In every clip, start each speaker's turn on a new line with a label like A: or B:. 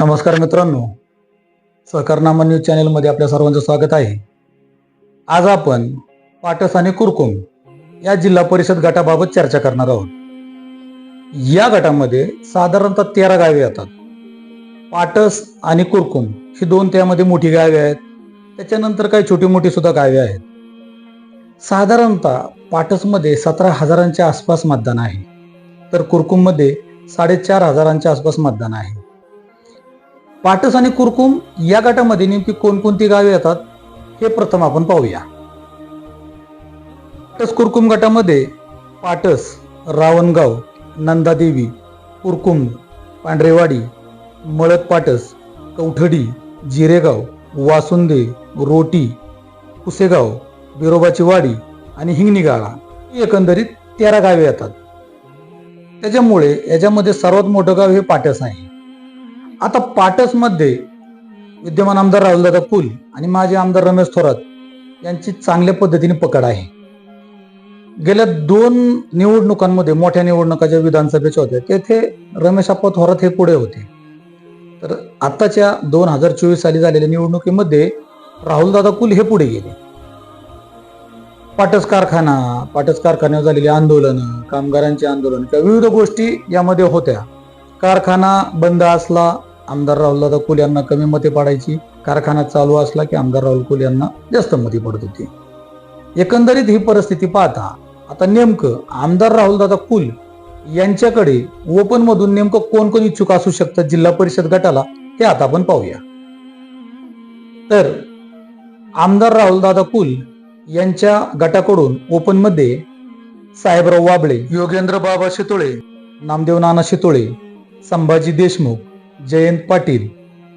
A: नमस्कार मित्रांनो. सहकारनामा न्यूज चॅनलमध्ये आपल्या सर्वांचं स्वागत आहे. आज आपण पाटस आणि कुरकुम या जिल्हा परिषद गटाबाबत चर्चा करणार आहोत. या गटामध्ये साधारणतः तेरा गावे येतात. पाटस आणि कुरकुम ही दोन त्यामध्ये मोठी गावे आहेत. त्याच्यानंतर काही छोटी मोठी सुद्धा गावे आहेत. साधारणतः पाटसमध्ये सतरा हजारांच्या आसपास मतदान आहे. तर कुरकुममध्ये साडेचार हजारांच्या आसपास मतदान आहे. पाटस आणि कुरकुम या गटामध्ये नेमकी कोणकोणती गावे येतात हे प्रथम आपण पाहूया. पाटस कुरकुम गटामध्ये पाटस रावणगाव नंदादेवी कुरकुम पांढरेवाडी मळत पाटस कवठडी जिरेगाव वासुंदे रोटी कुसेगाव बिरोबाची वाडी आणि हिंगणीगाळा ही एकंदरीत तेरा गावे येतात. त्याच्यामुळे याच्यामध्ये सर्वात मोठं गाव हे पाटस आहे. आता पाटसमध्ये विद्यमान आमदार राहुलदादा कुल आणि माजी आमदार रमेश थोरात यांची चांगल्या पद्धतीने पकड आहे. गेल्या दोन निवडणुकांमध्ये मोठ्या निवडणुका ज्या विधानसभेच्या होत्या तेथे रमेश आप्पा थोरात हे पुढे होते. तर आताच्या दोन हजार चोवीस साली झालेल्या निवडणुकीमध्ये राहुलदादा कुल हे पुढे गेले. पाटस कारखाना पाटस कारखान्यावर झालेली आंदोलन कामगारांचे आंदोलन किंवा विविध गोष्टी यामध्ये होत्या. कारखाना बंद असला आमदार राहुलदादा कुल यांना कमी मते पाडायची. कारखाना चालू असला की आमदार राहुल कुल यांना जास्त मते पडत होती. एकंदरीत ही परिस्थिती पाहता आता नेमकं आमदार राहुलदादा कुल यांच्याकडे ओपन मधून नेमकं कोण कोण इच्छुक असू शकतं जिल्हा परिषद गटाला हे आता आपण पाहूया. तर आमदार राहुलदादा कुल यांच्या गटाकडून ओपनमध्ये साहेबराव वाबळे योगेंद्र बाबा शितोळे नामदेव नाना शितोळे संभाजी देशमुख जयंत पाटील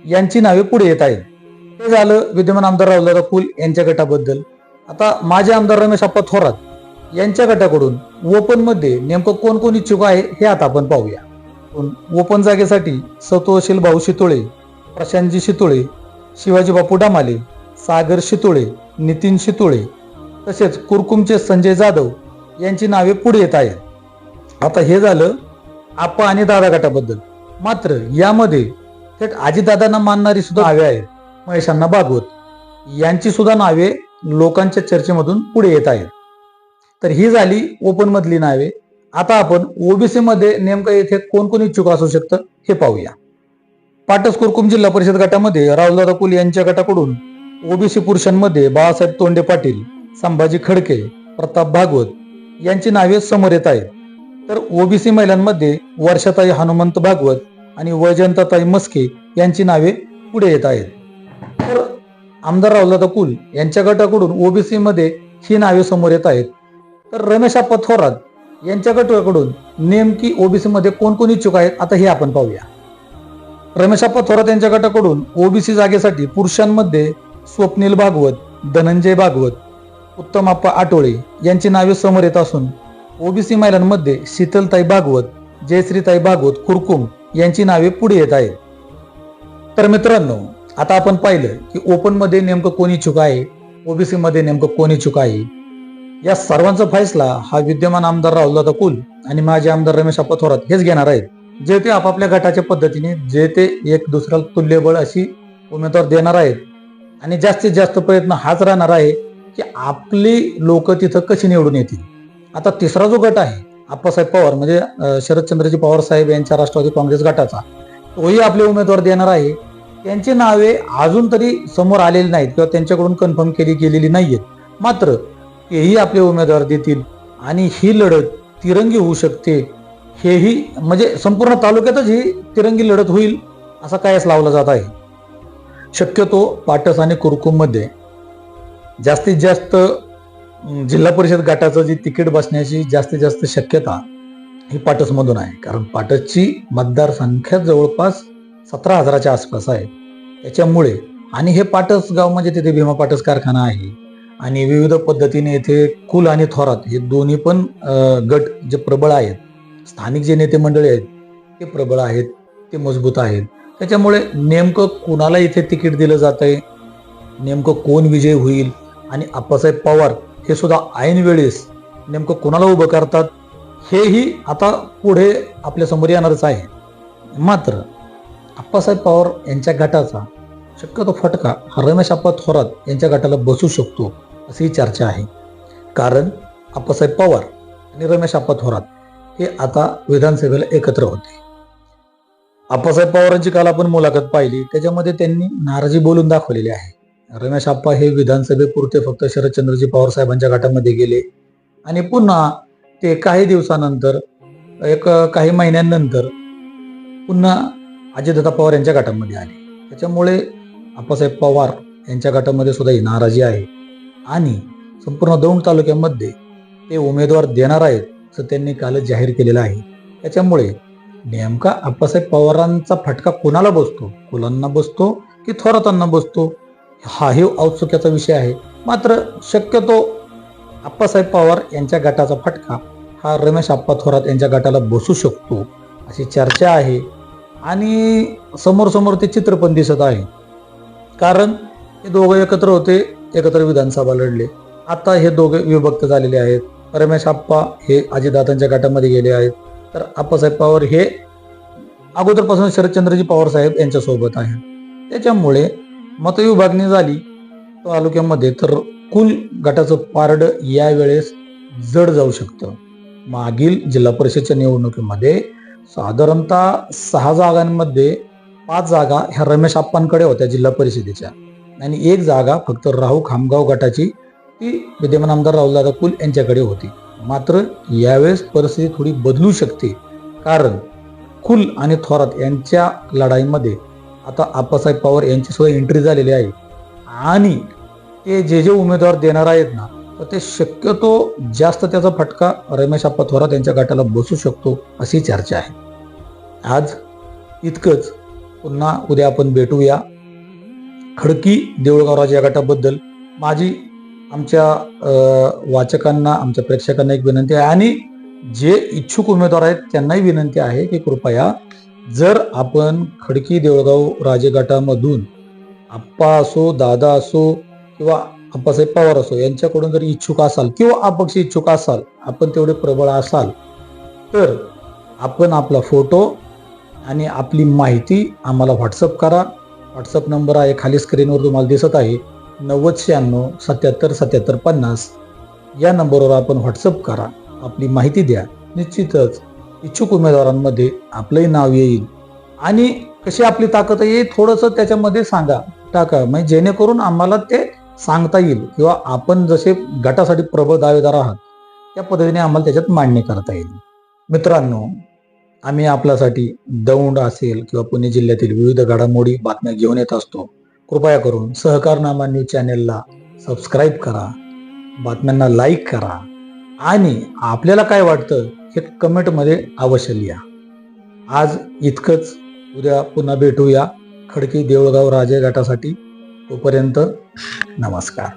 A: यांची नावे पुढे येत आहेत. हे झालं विद्यमान आमदार रावदादा कुल यांच्या गटाबद्दल. आता माजी आमदार रमेश आप्पा थोरात यांच्या गटाकडून ओपनमध्ये नेमकं कोण कोण इच्छुक आहे हे आता आपण पाहूया. पण ओपन जागेसाठी सतोशील भाऊ शितोळे प्रशांतजी शितोळे शिवाजी बापू डामाले सागर शितोळे नितीन शितोळे तसेच कुरकुमचे संजय जाधव यांची नावे पुढे येत आहेत. आता हे झालं आप्पा आणि दादा गटाबद्दल. मात्र यामध्ये थेट आजीदादांना मानणारी सुद्धा नावे आहेत. महेशांना भागवत यांची सुद्धा नावे लोकांच्या चर्चेमधून पुढे येत आहेत. तर ही झाली ओपन मधली नावे. आता आपण ओबीसी मध्ये नेमकं येथे कोण कोण इच्छुक असू शकतं हे पाहूया. पाटस कुरकुम जिल्हा परिषद गटामध्ये राहुलदादा कुल यांच्या गटाकडून ओबीसी पुरुषांमध्ये बाळासाहेब तोंडे पाटील संभाजी खडके प्रताप भागवत यांची नावे समोर येत आहेत. तर ओबीसी महिलांमध्ये वर्षाताई हनुमंत भागवत आणि वैजयंताताई मस्के यांची नावे पुढे येत आहेत. तर आमदार राहुलदादा कुल यांच्या गटाकडून ओबीसी मध्ये ही नावे समोर येत आहेत. तर रमेश आप्पा थोरात यांच्या गटाकडून नेमकी ओबीसी मध्ये कोण कोण इच्छुक आहेत आता हे आपण पाहूया. रमेश पथोरात थोरात यांच्या गटाकडून ओबीसी जागेसाठी पुरुषांमध्ये स्वप्नील भागवत धनंजय भागवत उत्तम आप्पा आटोळे यांची नावे समोर येत असून ओबीसी महिलांमध्ये शीतलताई भागवत जयश्रीताई भागवत कुरकुम यांची नावे पुढे येत आहेत. तर मित्रांनो आता आपण पाहिलं की ओपनमध्ये नेमकं कोण इच्छुक आहे ओबीसीमध्ये नेमकं कोण इच्छुक आहे? या सर्वांचा फैसला हा विद्यमान आमदार राहुलदादा कुल आणि माजी आमदार रमेश आप्पा थोरात हेच घेणार आहेत. जे ते आपापल्या गटाच्या पद्धतीने जे ते एक दुसऱ्याला तुल्यबळ अशी उमेदवार देणार आहेत. आणि जास्तीत जास्त प्रयत्न हाच राहणार आहे की आपली लोक तिथं कशी निवडून येतील. आता तिसरा जो गट आहे आप्पासाहेब पवार म्हणजे शरदचंद्रजी पवार साहेब यांच्या राष्ट्रवादी काँग्रेस गटाचा तोही आपले उमेदवार देणार आहे. त्यांची नावे अजून तरी समोर आलेली नाहीत किंवा त्यांच्याकडून कन्फर्म केली गेलेली नाहीयेत. मात्र तेही आपले उमेदवार देतील आणि ही लढत तिरंगी होऊ शकते. हेही म्हणजे संपूर्ण तालुक्यातच ही तिरंगी लढत होईल असा कायच लावला जात आहे. शक्यतो पाटस आणि कुरकुममध्ये जास्तीत जास्त जिल्हा परिषद गटाचं जी तिकीट बसण्याची जास्तीत जास्त शक्यता ही पाटसमधून आहे. कारण पाटसची मतदारसंख्या जवळपास सतरा हजाराच्या आसपास आहे. त्याच्यामुळे आणि हे पाटस गाव म्हणजे तिथे भीमा पाटस कारखाना आहे. आणि विविध पद्धतीने येथे कुल आणि थोरात हे दोन्ही पण गट जे प्रबळ आहेत स्थानिक जे नेते मंडळी आहेत ते प्रबळ आहेत ते मजबूत आहेत. त्याच्यामुळे नेमकं कुणाला इथे तिकीट दिलं जात आहे नेमकं कोण विजय होईल आणि आप्पासाहेब पवार हे सुद्धा ऐन वेळेस नेमकं कोणाला उभं करतात हेही आता पुढे आपल्यासमोर येणारच आहे. मात्र आप्पासाहेब पवार यांच्या गटाचा शक्यतो फटका हा रमेश आप्पा थोरात यांच्या गटाला बसू शकतो अशी चर्चा आहे. कारण आप्पासाहेब पवार आणि रमेश आप्पा थोरात हे आता विधानसभेला एकत्र होते. आप्पासाहेब पवारांची काल आपण मुलाखत पाहिली त्याच्यामध्ये त्यांनी नाराजी बोलून दाखवलेली आहे. रमेश आप्पा हे विधानसभेपुरते फक्त शरदचंद्रजी पवार साहेबांच्या गटामध्ये गेले. आणि पुन्हा ते काही दिवसानंतर एक काही महिन्यांनंतर पुन्हा अजितदादा पवार यांच्या गटामध्ये आले. त्याच्यामुळे आप्पासाहेब पवार यांच्या गटामध्ये सुद्धा ही नाराजी आहे. आणि संपूर्ण दौंड तालुक्यामध्ये ते उमेदवार देणार आहेत असं त्यांनी कालच जाहीर केलेलं आहे. त्याच्यामुळे नेमका आप्पासाहेब पवारांचा फटका कोणाला बसतो? कुलांना बसतो की थोरातांना बसतो? हाही औत्सुक्याचा विषय आहे. मात्र शक्यतो आप्पासाहेब पवार यांच्या गटाचा फटका हा रमेश आप्पा थोरात यांच्या गटाला बसू शकतो अशी चर्चा आहे. आणि समोरसमोर ते चित्र पण दिसत आहे. कारण हे दोघं एकत्र होते एकत्र विधानसभा लढले. आता हे दोघे विभक्त झालेले आहेत. रमेश आप्पा हे अजितदादांच्या गटामध्ये गेले आहेत. तर आप्पासाहेब पवार हे अगोदरपासून शरदचंद्रजी पवार साहेब यांच्यासोबत आहेत. त्याच्यामुळे मतविभागणी झाली. तालुक्यामध्ये तर कुल गटाचं पारड यावेळेस जड जाऊ शकतं. मागील जिल्हा परिषदच्या निवडणुकीमध्ये साधारणतः सहा जागांमध्ये पाच जागा ह्या रमेश आप्पांकडे होत्या जिल्हा परिषदेच्या. आणि एक जागा फक्त राहू खामगाव गटाची ती विद्यमान आमदार राहुलदादा कुल यांच्याकडे होती. मात्र यावेळेस परिस्थिती थोडी बदलू शकते. कारण कुल आणि थोरात यांच्या लढाईमध्ये आता आप्पासाहेब पवार यांची सुद्धा एंट्री झालेली आहे. आणि ते जे जे उमेदवार देणार आहेत ना तर ते शक्यतो जास्त त्याचा फटका रमेश आप्पा थोरात यांच्या गटाला बसू शकतो अशी चर्चा आहे. आज इतकंच. पुन्हा उद्या आपण भेटूया. खडकी देऊळगाव या गटाबद्दल. माझी आमच्या वाचकांना आमच्या प्रेक्षकांना एक विनंती आहे. आणि जे इच्छुक उमेदवार आहेत त्यांनाही विनंती आहे की कृपया जर आपण खडकी देऊळगाव राजेघाटामधून आप्पा असो दादा असो किंवा आप्पासाहेब पवार असो यांच्याकडून जर इच्छुक असाल किंवा अपक्ष इच्छुक असाल आपण तेवढे प्रबळ असाल तर आपण आपला फोटो आणि आपली माहिती आम्हाला व्हॉट्सअप करा. व्हॉट्सअप नंबर आहे खाली स्क्रीनवर तुम्हाला दिसत आहे नव्वद शहाण्णव सत्याहत्तर सत्याहत्तर पन्नास. या नंबरवर आपण व्हॉट्सअप करा आपली माहिती द्या. निश्चितच इच्छुक उमेदवारांमध्ये आपलंही नाव येईल. आणि कशी आपली ताकद येईल थोडंसं त्याच्यामध्ये सांगा. टाका. म्हणजे जेणेकरून आम्हाला ते सांगता येईल. किंवा आपण जसे गटासाठी प्रबळ दावेदार आहात त्या पद्धतीने आम्हाला त्याच्यात मांडणी करता येईल. मित्रांनो आम्ही आपल्यासाठी दौंड असेल किंवा पुणे जिल्ह्यातील विविध घडामोडी बातम्या घेऊन येत असतो. कृपया करून सहकारनामा न्यूज चॅनेलला सबस्क्राईब करा. बातम्यांना लाईक करा. आणि आपल्याला काय वाटतं हे कमेंटमध्ये अवश्य लिहा. आज इतकंच. उद्या पुन्हा भेटूया खडकी देऊळगाव राजे गटासाठी तोपर्यंत नमस्कार.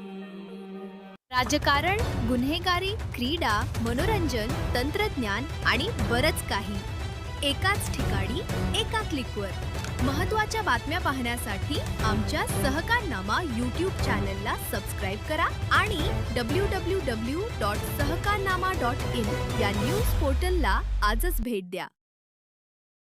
B: राजकारण गुन्हेगारी क्रीडा मनोरंजन तंत्रज्ञान आणि बरच काही. एकाच ठिकाणी एका क्लिकवर महत्त्वाच्या बातम्या पाहण्यासाठी आमच्या सहकारनामा यूट्यूब चॅनलला सबस्क्राईब करा आणि W W W dot Sahakarnama dot in या न्यूज पोर्टलला आजच भेट द्या.